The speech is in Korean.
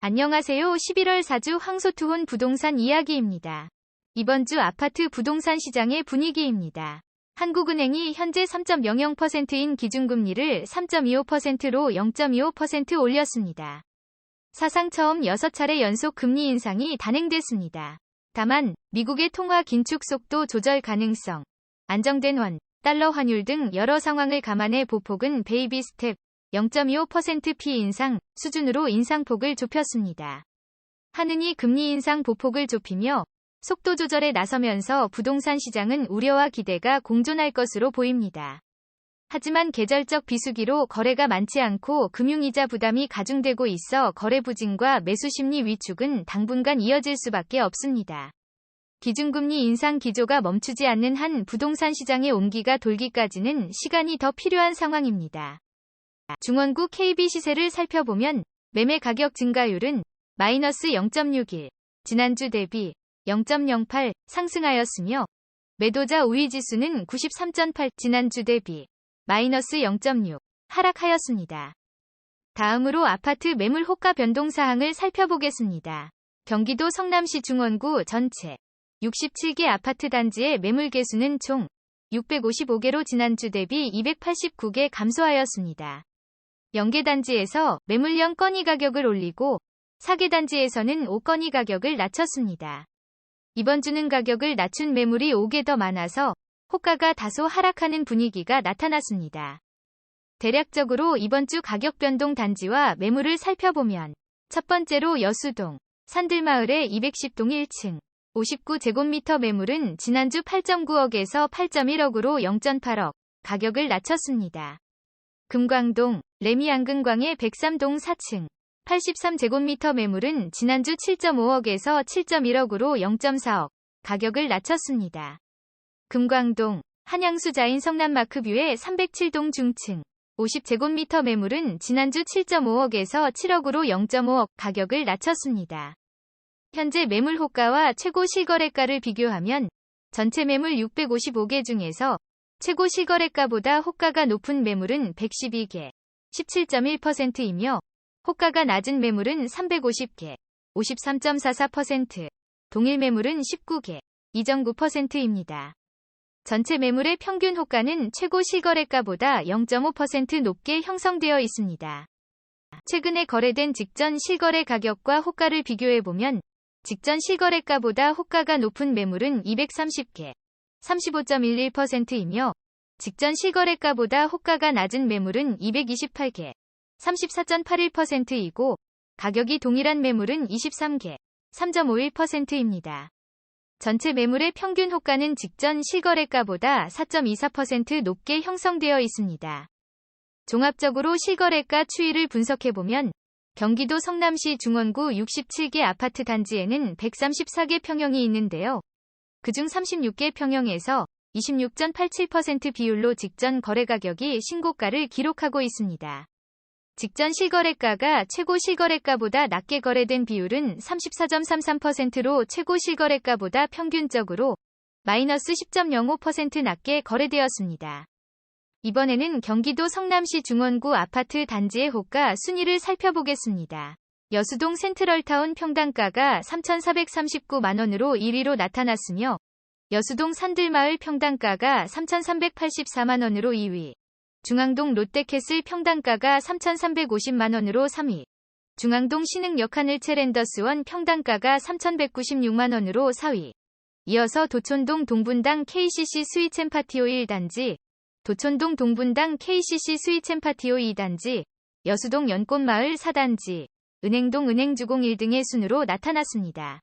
안녕하세요. 11월 4주 황소투혼 부동산 이야기입니다. 이번 주 아파트 부동산 시장의 분위기입니다. 한국은행이 현재 3.00%인 기준금리를 3.25%로 0.25% 올렸습니다. 사상 처음 6차례 연속 금리 인상이 단행됐습니다. 다만 미국의 통화 긴축 속도 조절 가능성, 안정된 원, 달러 환율 등 여러 상황을 감안해 보폭은 베이비 스텝 0.25% 피 인상 수준으로 인상폭을 좁혔습니다. 하느니 금리 인상 보폭을 좁히며 속도 조절에 나서면서 부동산 시장은 우려와 기대가 공존할 것으로 보입니다. 하지만 계절적 비수기로 거래가 많지 않고 금융이자 부담이 가중되고 있어 거래 부진과 매수 심리 위축은 당분간 이어질 수밖에 없습니다. 기준금리 인상 기조가 멈추지 않는 한 부동산 시장의 온기가 돌기까지는 시간이 더 필요한 상황입니다. 중원구 KB 시세를 살펴보면 매매 가격 증가율은 마이너스 0.61, 지난주 대비 0.08 상승하였으며 매도자 우위 지수는 93.8 지난주 대비 마이너스 0.6 하락하였습니다. 다음으로 아파트 매물 호가 변동 사항을 살펴보겠습니다. 경기도 성남시 중원구 전체 67개 아파트 단지의 매물 개수는 총 655개로 지난주 대비 289개 감소하였습니다. 연계 단지에서 매물형 건의 가격을 올리고 사계 단지에서는 5건의 가격을 낮췄습니다. 이번 주는 가격을 낮춘 매물이 5개 더 많아서 호가가 다소 하락하는 분위기가 나타났습니다. 대략적으로 이번 주 가격 변동 단지와 매물을 살펴보면 첫 번째로 여수동, 산들마을의 210동 1층, 59제곱미터 매물은 지난주 8.9억에서 8.1억으로 0.8억 가격을 낮췄습니다. 금광동, 레미 안근광의 103동 4층, 83제곱미터 매물은 지난주 7.5억에서 7.1억으로 0.4억 가격을 낮췄습니다. 금광동, 한양수자인 성남마크뷰의 307동 중층, 50제곱미터 매물은 지난주 7.5억에서 7억으로 0.5억 가격을 낮췄습니다. 현재 매물 호가와 최고 실거래가를 비교하면 전체 매물 655개 중에서 최고 실거래가보다 호가가 높은 매물은 112개, 17.1%이며 호가가 낮은 매물은 350개, 53.44%, 동일 매물은 19개, 2.9%입니다. 전체 매물의 평균 호가는 최고 실거래가보다 0.5% 높게 형성되어 있습니다. 최근에 거래된 직전 실거래 가격과 호가를 비교해보면 직전 실거래가보다 호가가 높은 매물은 230개, 35.11%이며 직전 실거래가보다 호가가 낮은 매물은 228개, 34.81%이고 가격이 동일한 매물은 23개, 3.51%입니다. 전체 매물의 평균 호가는 직전 실거래가보다 4.24% 높게 형성되어 있습니다. 종합적으로 실거래가 추이를 분석해보면 경기도 성남시 중원구 67개 아파트 단지에는 134개 평형이 있는데요. 그중 36개 평형에서 26.87% 비율로 직전 거래 가격이 신고가를 기록하고 있습니다. 직전 실거래가가 최고 실거래가보다 낮게 거래된 비율은 34.33%로 최고 실거래가보다 평균적으로 마이너스 10.05% 낮게 거래되었습니다. 이번에는 경기도 성남시 중원구 아파트 단지의 호가 순위를 살펴보겠습니다. 여수동 센트럴타운 평당가가 3,439만원으로 1위로 나타났으며 여수동 산들마을 평당가가 3,384만원으로 2위, 중앙동 롯데캐슬 평당가가 3,350만원으로 3위, 중앙동 신흥역 하늘채 랜더스원 평당가가 3,196만원으로 4위, 이어서 도촌동 동분당 KCC 스위첸 파티오 1단지, 도촌동 동분당 KCC 스위첸 파티오 2단지, 여수동 연꽃마을 4단지, 은행동 은행주공 1등의 순으로 나타났습니다.